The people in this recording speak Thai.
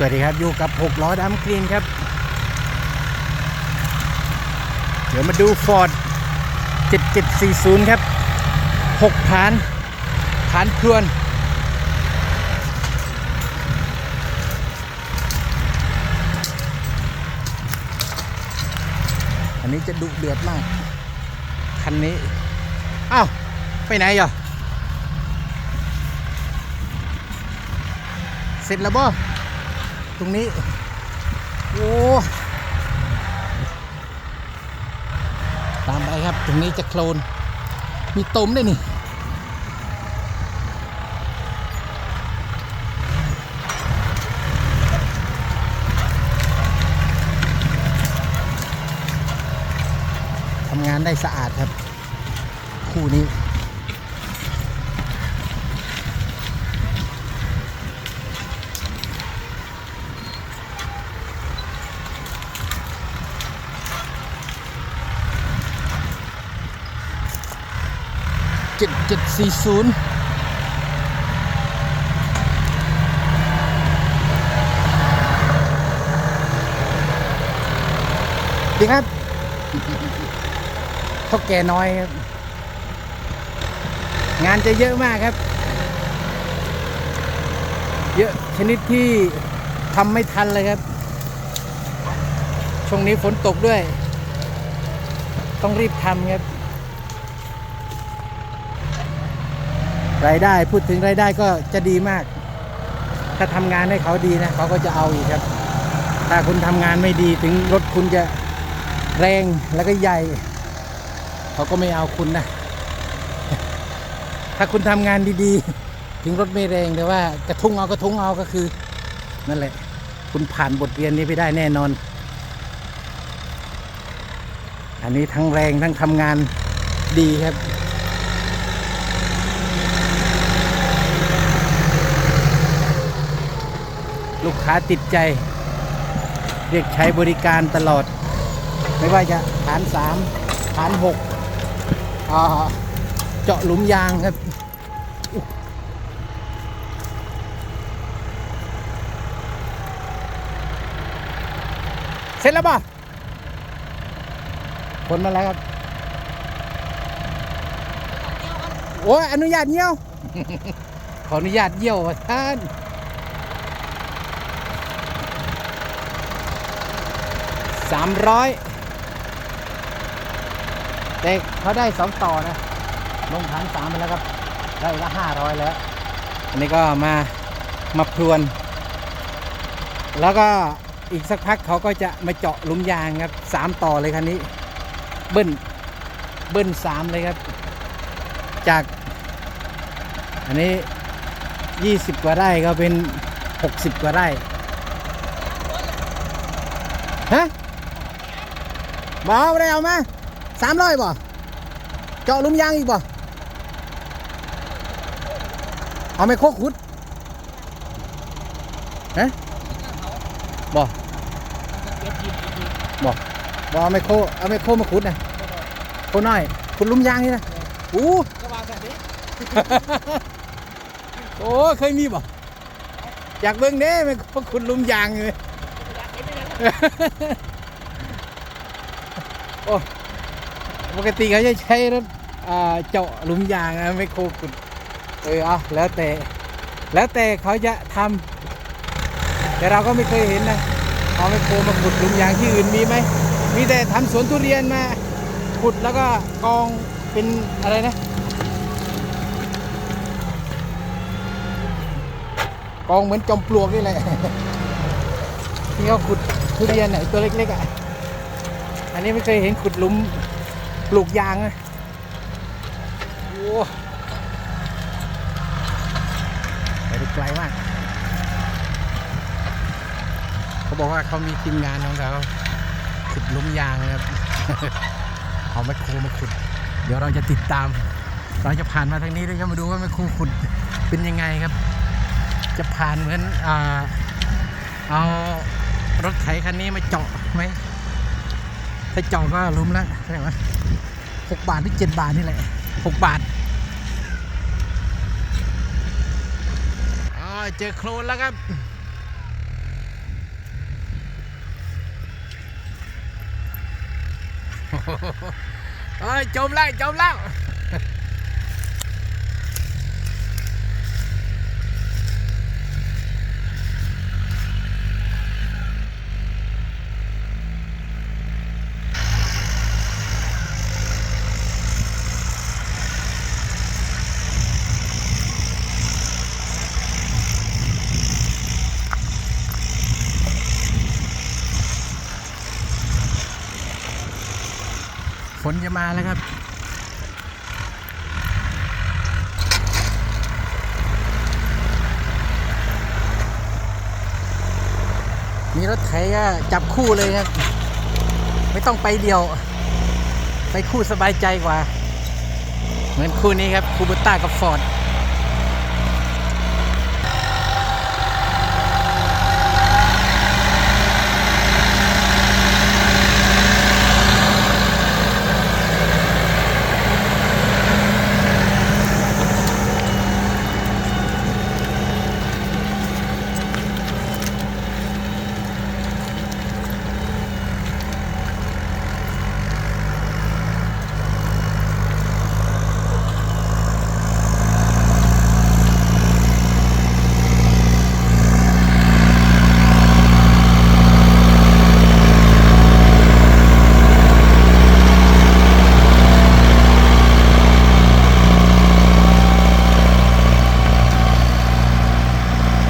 สวัสดีครับ อยู่กับ6ล้อดำกรีนครับ เดี๋ยวมาดู Ford 7740 ครับ6ฐานฐานพรวน อันนี้จะดุเดือดมาก คันนี้ อ้าว ไปไหนอะเสร็จแล้วบ่ ตรงนี้ โอ้ ตามไปครับ ตรงนี้จะโคลน มีตมด้วยนี่ ทำงานได้สะอาดครับ คู่นี้ เจ็ดเจ็ดสี่ศูนย์ดีครับเท่าแก่น้อยครับ งานจะเยอะมากครับ เยอะชนิดที่ทำไม่ทันเลยครับ ช่วงนี้ฝนตกด้วย ต้องรีบทำครับ รายได้พูดถึงรายได้ก็จะดีมาก ถ้าทำงานให้เขาดีนะเขาก็จะเอาอีกครับ ถ้าคุณทำงานไม่ดีถึงรถคุณจะแรงแล้วก็ใหญ่ เขาก็ไม่เอาคุณนะ ถ้าคุณทำงานดีๆ ถึงรถไม่แรงแต่ว่ากระทุ้งเอากระทุ้งเอาก็คือนั่นแหละ คุณผ่านบทเรียนนี้ไปได้แน่นอน อันนี้ทั้งแรงทั้งทำงานดีครับ ลูกค้าติดใจ เรียกใช้บริการตลอด ไม่ว่าจะฐานสามฐานหกอ่าเจาะหลุมยางครับเสร็จแล้วป่ะคนมาแล้วครับ โอ้ยอนุญาตเยี่ยว ขออนุญาตเยี่ยวท่าน สามร้อยแต่เขาได้สองต่อนะ ลงฐานสามไปแล้วครับ ได้ละห้าร้อยแล้ว อันนี้ก็มา มาพรวน แล้วก็อีกสักพักเขาก็จะมาเจาะหลุมยางครับสามต่อเลยคันนี้ เบิ้ล เบิ้ลสามเลยครับ จาก อันนี้ยี่สิบกว่าไร่ก็เป็นหกสิบกว่าไร่ฮะ บอาได้เอามาสามร้อยบ่เจาะลุมยางอีกบ่ เอาไม่โคกขุดฮะบ่บ่บ่เอาไม่โคเอาไม่โคมาขุดนะโคน้อยขุดลุมยางนี่นะอู้โอ้เคยมีบ่อยากเบิ่งเด้ไม่โคขุดลุมยางเลย โอ้ปกติเขาจะใช้รถเจาะหลุมยางนะไม่โคขุดเออเอาแล้วแต่ แล้วแต่เขาจะทำแต่เราก็ไม่เคยเห็นนะเอาไม่โคมาขุดหลุมยางที่อื่นมีไหมมีแต่ทำสวนทุเรียนมาขุดแล้วก็กองเป็นอะไรนะกองเหมือนจอมปลวกนี่แหละที่เขาขุดทุเรียนไหนตัวเล็กๆอะ อันนี้ไม่เคยเห็นขุดหลุมปลูกยางนะโอ้ไปไกลมาก เขาบอกว่าเขามีทีมงานของเขาขุดลุมยางนะครับ เอาแมคโครมาขุด เดี๋ยวเราจะติดตาม เราจะผ่านมาทางนี้ด้วยครับมาดูว่าแมคโครขุดเป็นยังไงครับ จะผ่านเหมือนอเอารถไถคันนี้มาเจาะไหม ถ้าจองก็ลุ้มละใช่ไหมหกบาทหรือเจ็ดบาทนี่แหละหกบาทเจอโคลนแล้วครับเฮ้ยจมแล้วจมแล้ว นจะมาแล้วครับมีรถไถก็จับคู่เลยครับ ไม่ต้องไปเดียว ไปคู่สบายใจกว่า เหมือนคู่นี้ครับคูบูต้ากับฟอร์ด